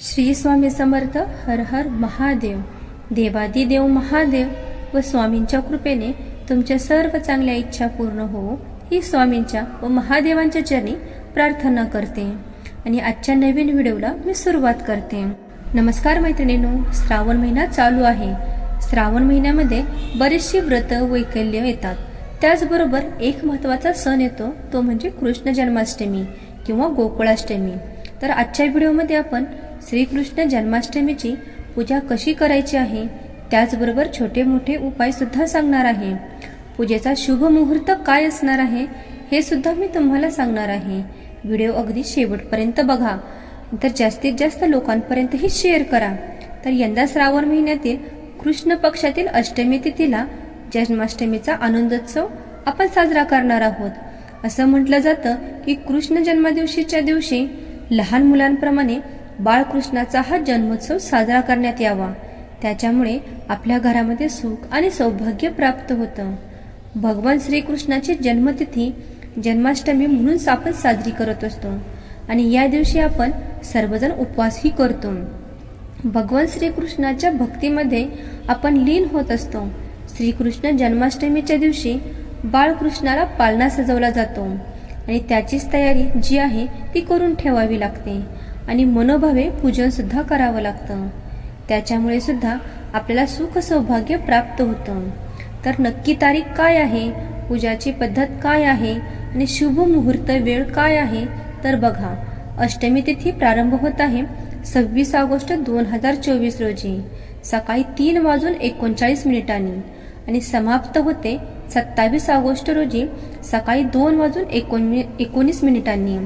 श्री स्वामी समर्थ हर हर महादेव. देवादिदेव महादेव व स्वामींच्या कृपेने तुमच्या सर्व चांगल्या इच्छा पूर्ण हो. ही स्वामींच्या व महादेवांच्या चरणी प्रार्थना करते. आणि आजच्या नवीन व्हिडिओला मी सुरुवात करते. नमस्कार मैत्रिणींनो श्रावण महिना चालू आहे. श्रावण महिन्यामध्ये बरीचशी व्रत वैकल्य येतात. त्याचबरोबर एक महत्त्वाचा सण येतो तो म्हणजे कृष्ण जन्माष्टमी किंवा गोकुळाष्टमी. तर आजच्या व्हिडिओमध्ये आपण श्रीकृष्ण जन्माष्टमीची पूजा कशी करायची आहे त्याचबरोबर छोटे मोठे उपाय सुद्धा सांगणार आहे. पूजेचा शुभ मुहूर्त काय असणार आहे हे सुद्धा मी तुम्हाला सांगणार आहे. व्हिडिओ अगदी शेवटपर्यंत बघा. तर जास्तीत जास्त लोकांपर्यंतही शेअर करा. तर यंदा श्रावण महिन्यातील कृष्ण पक्षातील अष्टमी तिथीला जन्माष्टमीचा आनंदोत्सव आपण साजरा करणार आहोत. असं म्हटलं जातं की कृष्ण जन्मादिवशीच्या दिवशी लहान मुलांप्रमाणे बाळकृष्णाचा हा जन्मोत्सव साजरा करण्यात यावा. त्याच्यामुळे आपल्या घरामध्ये सुख आणि सौभाग्य प्राप्त होतं. भगवान श्रीकृष्णाची जन्मतिथी जन्माष्टमी म्हणून आपण साजरी करत असतो आणि या दिवशी आपण सर्वजण उपवासही करतो. भगवान श्रीकृष्णाच्या भक्तीमध्ये आपण लीन होत असतो. श्रीकृष्ण जन्माष्टमीच्या दिवशी बाळकृष्णाला पालना सजवला जातो आणि त्याचीच तयारी जी आहे ती करून ठेवावी लागते. आणि मनोभावे पूजनसुद्धा करावं लागतं. त्याच्यामुळे सुद्धा आपल्याला सुख सौभाग्य प्राप्त होतं. तर नक्की तारीख काय आहे? पूजाची पद्धत काय आहे? आणि शुभ मुहूर्त वेळ काय आहे? तर बघा अष्टमी तिथी प्रारंभ होत आहे सव्वीस ऑगस्ट दोन हजार चोवीस रोजी. सकाळी तीन वाजून एकोणचाळीस मिनिटांनी. आणि समाप्त होते सत्तावीस ऑगस्ट रोजी सकाळी दोन वाजून एकोणवी एकोणीस मिनिटांनी.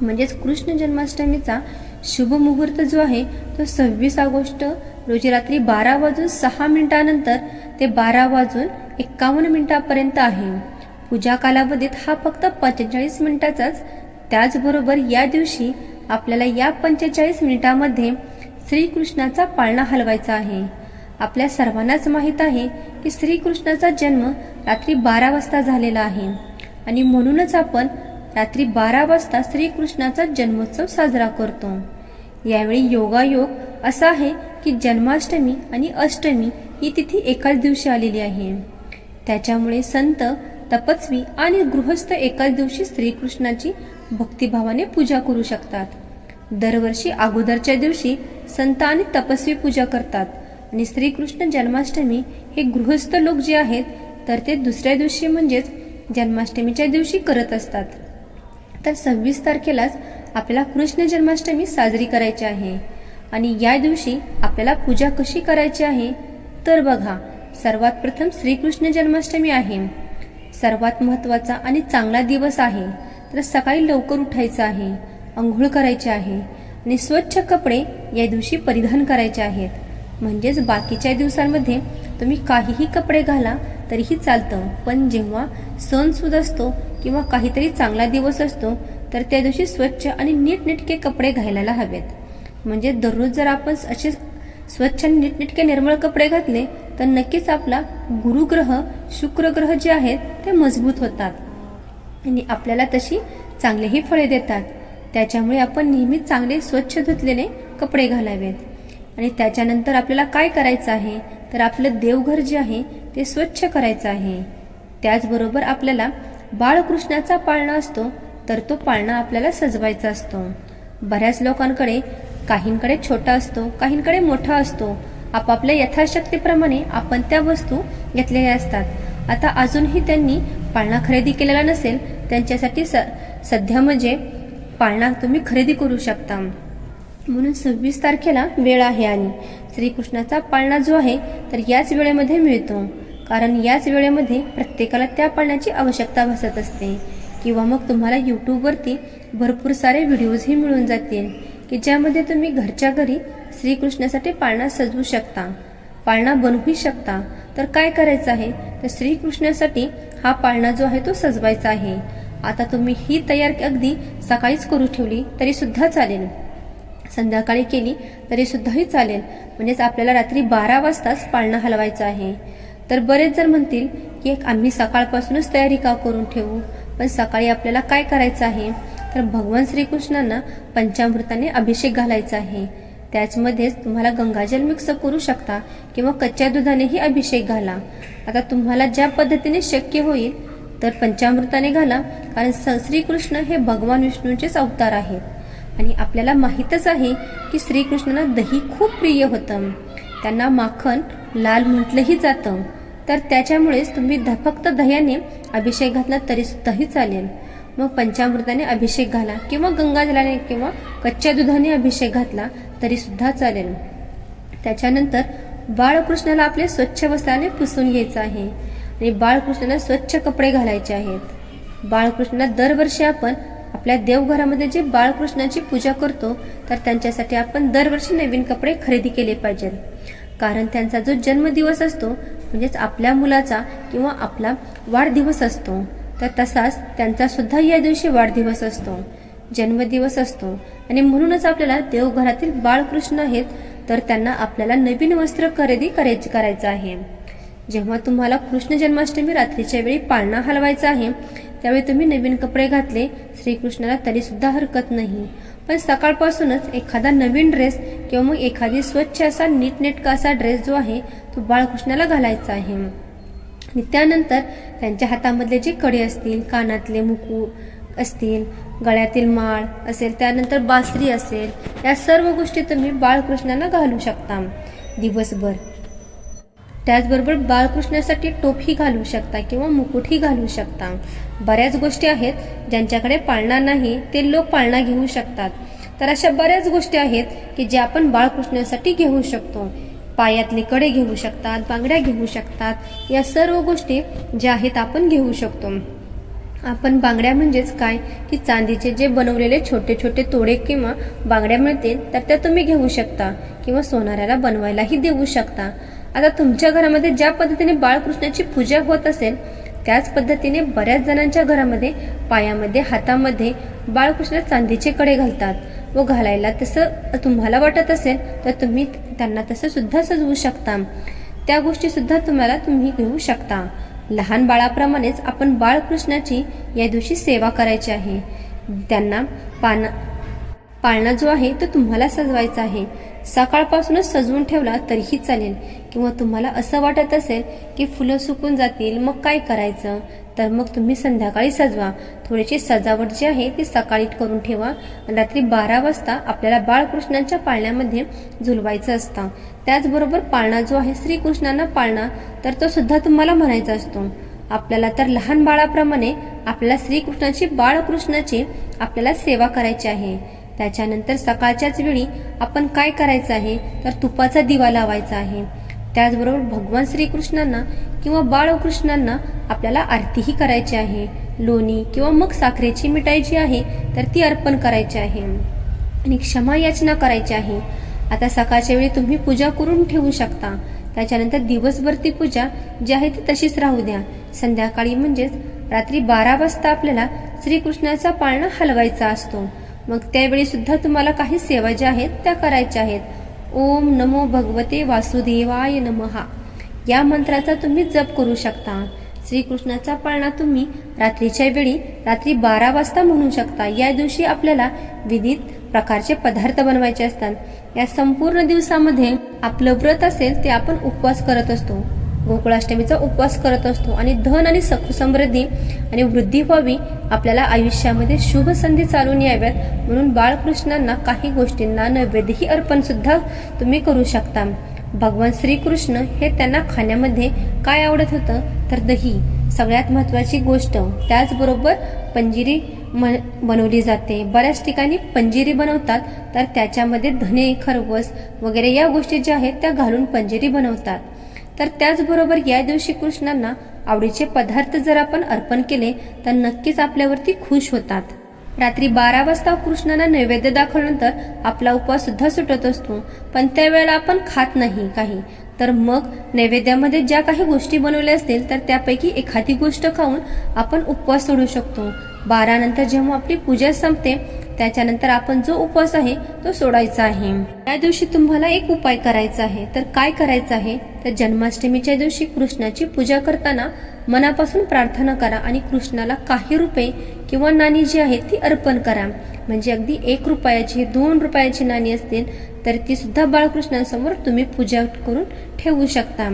म्हणजेच कृष्ण जन्माष्टमीचा शुभ मुहूर्त जो आहे तो सव्वीस ऑगस्ट रोजी रात्री बारा वाजून सहा मिनिटानंतर ते बारा वाजून एक्कावन्न मिनिटापर्यंत आहे. पूजा कालावधीत हा फक्त पंचेचाळीस मिनिटाचाच. त्याचबरोबर या दिवशी आपल्याला या पंचेचाळीस मिनिटामध्ये श्रीकृष्णाचा पाळणा हलवायचा आहे. आपल्या सर्वांनाच माहीत आहे की श्रीकृष्णाचा जन्म रात्री बारा वाजता झालेला आहे. आणि म्हणूनच आपण रात्री बारा वाजता श्रीकृष्णाचा जन्मोत्सव साजरा करतो. यावेळी योगायोग असा आहे की जन्माष्टमी आणि अष्टमी ही तिथी एकाच दिवशी आलेली आहे. त्याच्यामुळे संत तपस्वी आणि गृहस्थ एकाच दिवशी श्रीकृष्णाची भक्तिभावाने पूजा करू शकतात. दरवर्षी अगोदरच्या दिवशी संत आणि तपस्वी पूजा करतात आणि श्रीकृष्ण जन्माष्टमी हे गृहस्थ लोक जे आहेत तर ते दुसऱ्या दिवशी म्हणजेच जन्माष्टमीच्या दिवशी करत असतात. तर सव्वीस तारखेलाच आपल्याला कृष्ण जन्माष्टमी साजरी करायची आहे. आणि या दिवशी आपल्याला पूजा कशी करायची आहे? तर बघा सर्वात प्रथम श्रीकृष्ण जन्माष्टमी आहे. सर्वात महत्त्वाचा आणि चांगला दिवस आहे. तर सकाळी लवकर उठायचं आहे आंघोळ करायची आहे आणि स्वच्छ कपडे या दिवशी परिधान करायचे आहेत. म्हणजेच बाकीच्या दिवसांमध्ये तुम्ही काहीही कपडे घाला तरीही चालतं. पण जेव्हा सण सुद असतो किंवा काहीतरी चांगला दिवस असतो तर त्या दिवशी स्वच्छ आणि नीटनेटके कपडे घालायला हवेत. म्हणजे दररोज जर आपण असे स्वच्छ आणि नीटनेटके निर्मळ कपडे घातले तर नक्कीच आपला गुरुग्रह शुक्रग्रह जे आहेत ते मजबूत होतात. आणि आपल्याला तशी चांगलेही फळे देतात. त्याच्यामुळे आपण नेहमी चांगले स्वच्छ धुतलेले कपडे घालावेत. आणि त्याच्यानंतर आपल्याला काय करायचं आहे? तर आपलं देवघर जे आहे ते स्वच्छ करायचं आहे. त्याचबरोबर आपल्याला बाळकृष्णाचा पाळणा असतो तर तो पाळणा आपल्याला सजवायचा असतो. बऱ्याच लोकांकडे काहींकडे छोटा असतो काहींकडे मोठा असतो. आपापल्या यथाशक्तीप्रमाणे आपण त्या वस्तू घेतलेल्या असतात. आता अजूनही त्यांनी पाळणा खरेदी केलेला नसेल त्यांच्यासाठी स सध्या म्हणजे पाळणा तुम्ही खरेदी करू शकता. म्हणून सव्वीस तारखेला वेळ आहे आणि श्रीकृष्णाचा पाळणा जो आहे तर याच वेळेमध्ये मिळतो. कारण याच वेळेमध्ये प्रत्येकाला त्या पाळण्याची आवश्यकता भासत असते. किंवा मग तुम्हाला यूट्यूबवरती भरपूर सारे व्हिडिओजही मिळून जातील की ज्यामध्ये तुम्ही घरच्या घरी श्रीकृष्णासाठी पाळणा सजवू शकता. पाळणा बनवूही शकता. तर काय करायचं आहे? तर श्रीकृष्णासाठी हा पाळणा जो आहे तो सजवायचा आहे. आता तुम्ही ही तयार अगदी सकाळीच करू ठेवली तरी सुद्धा चालेल. संध्याकाळी केली तरी सुद्धाही चालेल. म्हणजेच आपल्याला रात्री बारा वाजताच पाळणा हलवायचा आहे. तर बरेच जर म्हणतील की आम्ही सकाळपासूनच तयारी का करून ठेवू? पण सकाळी आपल्याला काय करायचं आहे? तर भगवान श्रीकृष्णांना पंचामृताने अभिषेक घालायचा आहे. त्याचमध्येच तुम्हाला गंगाजल मिक्स करू शकता किंवा कच्च्या दुधानेही अभिषेक घाला. आता तुम्हाला ज्या पद्धतीने शक्य होईल तर पंचामृताने घाला कारण स श्रीकृष्ण हे भगवान विष्णूचेच अवतार आहेत. आणि आपल्याला माहीतच आहे की श्रीकृष्णांना दही खूप प्रिय होतं. त्यांना माखन लाल म्हटलंही जातं. तर त्याच्यामुळेच तुम्ही फक्त दह्याने अभिषेक घातला तरी सुद्धाही चालेल. मग पंचामृताने अभिषेक घाला किंवा गंगाजलाने किंवा कच्च्या दुधाने अभिषेक घातला तरी सुद्धा चालेल. त्याच्यानंतर बाळकृष्णाला आपले स्वच्छ वस्त्राने पुसून घ्यायचं आहे आणि बाळकृष्णाला स्वच्छ कपडे घालायचे आहेत. बाळकृष्णाला दरवर्षी आपण आपल्या देवघरामध्ये जे बाळकृष्णाची पूजा करतो तर त्यांच्यासाठी आपण दरवर्षी नवीन कपडे खरेदी केले पाहिजेत. कारण त्यांचा जो जन्मदिवस असतो म्हणजेच आपल्या मुलाचा किंवा आपला वाढदिवस असतो. तर तसाच त्यांचा सुद्धा या दिवशी वाढदिवस असतो. जन्मदिवस असतो. आणि म्हणूनच आपल्याला देवघरातील बाळकृष्ण आहेत तर त्यांना आपल्याला नवीन वस्त्र खरेदी करायची करायचं आहे. जेव्हा तुम्हाला कृष्ण जन्माष्टमी रात्रीच्या वेळी पाळणा हलवायचा आहे त्यावेळी तुम्ही नवीन कपडे घातले श्रीकृष्णाला तरी सुद्धा हरकत नाही. पण सकाळपासूनच एखादा नवीन ड्रेस किंवा मग एखादी स्वच्छ असा नीटनेटका असा ड्रेस जो आहे तो बाळकृष्णाला घालायचा आहे. आणि त्यानंतर त्यांच्या हातामधले जे कडे असतील कानातले मुकू असतील गळ्यातील माळ असेल त्यानंतर बासरी असेल या सर्व गोष्टी तुम्ही बाळकृष्णाला घालू शकता. दिवसभर. त्याचबरोबर बाळकृष्णासाठी टोपही घालू शकता किंवा मुकुटही घालू शकता. बऱ्याच गोष्टी आहेत ज्यांच्याकडे पाळणा नाही ते लोक पाळणा घेऊ शकतात. तर अशा बऱ्याच गोष्टी आहेत की ज्या आपण बाळकृष्णासाठी घेऊ शकतो. पायातले कडे घेऊ शकतात बांगड्या घेऊ शकतात या सर्व गोष्टी ज्या आहेत आपण घेऊ शकतो. आपण बांगड्या म्हणजेच काय? की चांदीचे जे बनवलेले छोटे छोटे तोडे किंवा बांगड्या मिळतील तर त्या तुम्ही घेऊ शकता किंवा सोनाऱ्याला बनवायलाही देऊ शकता. आता तुमच्या घरामध्ये ज्या पद्धतीने बाळकृष्णाची पूजा होत असेल त्याच पद्धतीने बऱ्याच जणांच्या घरामध्ये पायामध्ये हातामध्ये बाळकृष्ण चांदीचे कडे घालतात व घालायला तसं तुम्हाला वाटत असेल तर तुम्ही त्यांना तसं सुद्धा सजवू शकता. त्या गोष्टी सुद्धा तुम्हाला तुम्ही घेऊ शकता. लहान बाळाप्रमाणेच आपण बाळकृष्णाची या दिवशी सेवा करायची आहे. त्यांना पाना पाळणा जो आहे तो तुम्हाला सजवायचा आहे. सकाळपासूनच सजवून ठेवला तरीही चालेल. किंवा तुम्हाला असं वाटत असेल की फुलं सुकून जातील मग काय करायचं? तर मग तुम्ही संध्याकाळी सजवा. थोडीशी सजावट जी आहे ती सकाळी करून ठेवा. आणि रात्री बारा वाजता आपल्याला बाळकृष्णांच्या पाळण्यामध्ये झुलवायचं असतं. त्याचबरोबर पाळणा जो आहे श्रीकृष्णांना पाळणा तर तो सुद्धा तुम्हाला म्हणायचा असतो. आपल्याला तर लहान बाळाप्रमाणे आपल्याला श्रीकृष्णाची बाळकृष्णाची आपल्याला सेवा करायची आहे. त्याच्यानंतर सकाळच्याच वेळी आपण काय करायचं आहे? तर तुपाचा दिवा लावायचा आहे. त्याचबरोबर भगवान श्रीकृष्णांना किंवा बाळकृष्णांना आपल्याला आरतीही करायची आहे. लोणी किंवा मग साखरेची मिठाई जी आहे तर ती अर्पण करायची आहे. आणि क्षमा याचना करायची आहे. आता सकाळच्या वेळी तुम्ही पूजा करून ठेवू शकता. त्याच्यानंतर दिवसभर ती पूजा जी आहे ती तशीच राहू द्या. संध्याकाळी म्हणजेच रात्री बारा वाजता आपल्याला श्रीकृष्णाचा पाळणा हलवायचा असतो. मग त्यावेळी सुद्धा तुम्हाला काही सेवा ज्या आहेत त्या करायच्या आहेत. ओम नमो भगवते वासुदेवाय नमहा या मंत्राचा तुम्ही जप करू शकता. श्रीकृष्णाचा पाळणा तुम्ही रात्रीच्या वेळी रात्री बारा वाजता म्हणू शकता. या दिवशी आपल्याला विविध प्रकारचे पदार्थ बनवायचे असतात. या संपूर्ण दिवसामध्ये आपलं व्रत असेल ते आपण उपवास करत असतो. गोकुळाष्टमीचा उपवास करत असतो. आणि धन आणि सखू समृद्धी आणि वृद्धी व्हावी आपल्याला आयुष्यामध्ये शुभ संधी चालून याव्यात. म्हणून बाळकृष्णांना काही गोष्टींना नैवेद्यही अर्पण सुद्धा तुम्ही करू शकता. भगवान श्रीकृष्ण हे त्यांना खाण्यामध्ये काय आवडत होतं? तर दही सगळ्यात महत्वाची गोष्ट. त्याचबरोबर पंजिरी म बनवली जाते. बऱ्याच ठिकाणी पंजिरी बनवतात तर त्याच्यामध्ये धने खरवस वगैरे या गोष्टी ज्या आहेत त्या घालून पंजिरी बनवतात. तर त्याचबरोबर या दिवशी कृष्णांना आवडीचे पदार्थ जर आपण अर्पण केले तर नक्कीच आपल्यावरती खुश होतात. रात्री बारा वाजता कृष्णाला नैवेद्य दाखवल्यानंतर आपला उपवास सुद्धा सुटत असतो. पण त्यावेळेला आपण खात नाही काही. तर मग नैवेद्यामध्ये ज्या काही गोष्टी बनवल्या असतील तर त्यापैकी एखादी गोष्ट खाऊन आपण उपवास सोडू शकतो. बारा नंतर जेव्हा आपली पूजा संपते त्याच्यानंतर आपण जो उपवास आहे तो सोडायचा आहे. त्या दिवशी तुम्हाला एक उपाय करायचा आहे. तर काय करायचं आहे? तर जन्माष्टमीच्या दिवशी कृष्णाची पूजा करताना मनापासून प्रार्थना करा आणि कृष्णाला काही रुपये किंवा नाणी जी आहेत ती अर्पण करा. म्हणजे अगदी एक रुपयाची दोन रुपयाची नाणी असतील तर ती सुद्धा बाळकृष्णांसमोर तुम्ही पूजा करून ठेवू शकता.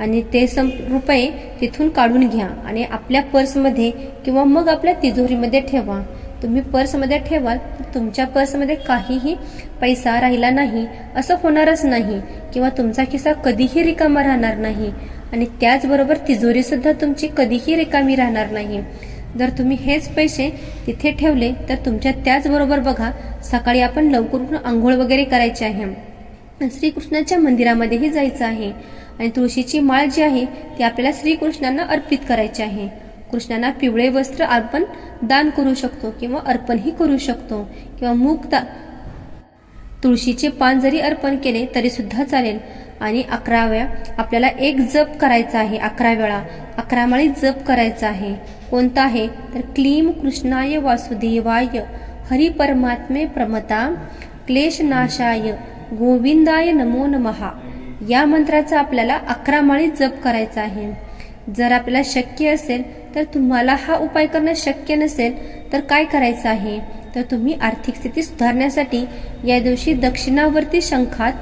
आणि ते सम रुपये तिथून काढून घ्या आणि आपल्या पर्समध्ये किंवा मग आपल्या तिजोरीमध्ये ठेवा. तुम्ही पर्समध्ये ठेवाल तर तुमच्या पर्समध्ये काहीही पैसा राहिला नाही असं होणारच नाही किंवा तुमचा खिसा कधीही रिकामा राहणार नाही. आणि त्याचबरोबर तिजोरीसुद्धा तुमची कधीही रिकामी राहणार नाही. जर तुम्ही हेच पैसे तिथे ठेवले तर तुमच्या त्याचबरोबर बघा सकाळी आपण लवकर आंघोळ वगैरे करायची आहे. श्रीकृष्णाच्या मंदिरामध्येही जायचं आहे. आणि तुळशीची माळ जी आहे ती आपल्याला श्रीकृष्णांना अर्पित करायची आहे. कृष्णांना पिवळे वस्त्र अर्पण दान करू शकतो किंवा अर्पणही करू शकतो. किंवा मूग तुळशीचे पान जरी अर्पण केले तरी सुद्धा चालेल. आणि अकरा वेळा आपल्याला एक जप करायचा आहे अकरा वेळा. अकरा माळी जप करायचा आहे. कोणता आहे? तर क्लीम कृष्णाय वासुदेवाय हरी परमात्मे प्रमता क्लेशनाशाय गोविंदाय नमो नमहा. या मंत्राचा आपल्याला अकरा माळी जप करायचा आहे. जर आपल्याला शक्य असेल तर तुम्हाला हा उपाय करणं शक्य नसेल तर काय करायचं आहे? तर तुम्ही आर्थिक स्थिती सुधारण्यासाठी या दिवशी दक्षिणावर्ती शंखात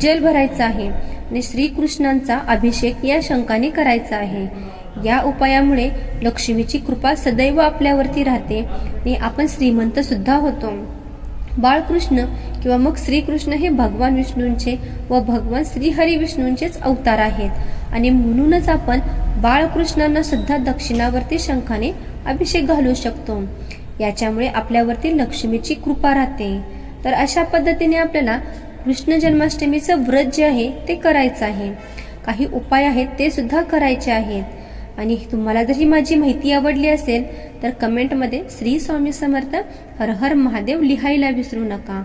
जल भरायचं आहे आणि श्रीकृष्णांचा अभिषेक या शंखाने करायचा आहे. या उपायामुळे लक्ष्मीची कृपा सदैव आपल्यावरती राहते आणि आपण श्रीमंत सुद्धा होतो. बाळकृष्ण किंवा मग श्रीकृष्ण हे भगवान विष्णूंचे व भगवान श्रीहरी विष्णूंचेच अवतार आहेत. आणि म्हणूनच आपण बाळकृष्णांना सुद्धा दक्षिणावर्ती शंखाने अभिषेक घालू शकतो. याच्यामुळे आपल्यावरती लक्ष्मीची कृपा राहते. तर अशा पद्धतीने आपल्याला कृष्ण जन्माष्टमीचं व्रत जे आहे ते करायचं आहे. काही उपाय आहेत ते सुद्धा करायचे आहेत. आणि तुम्हाला जर ही माझी माहिती आवडली असेल तर कमेंटमध्ये श्री स्वामी समर्थ हर हर महादेव लिहायला विसरू नका.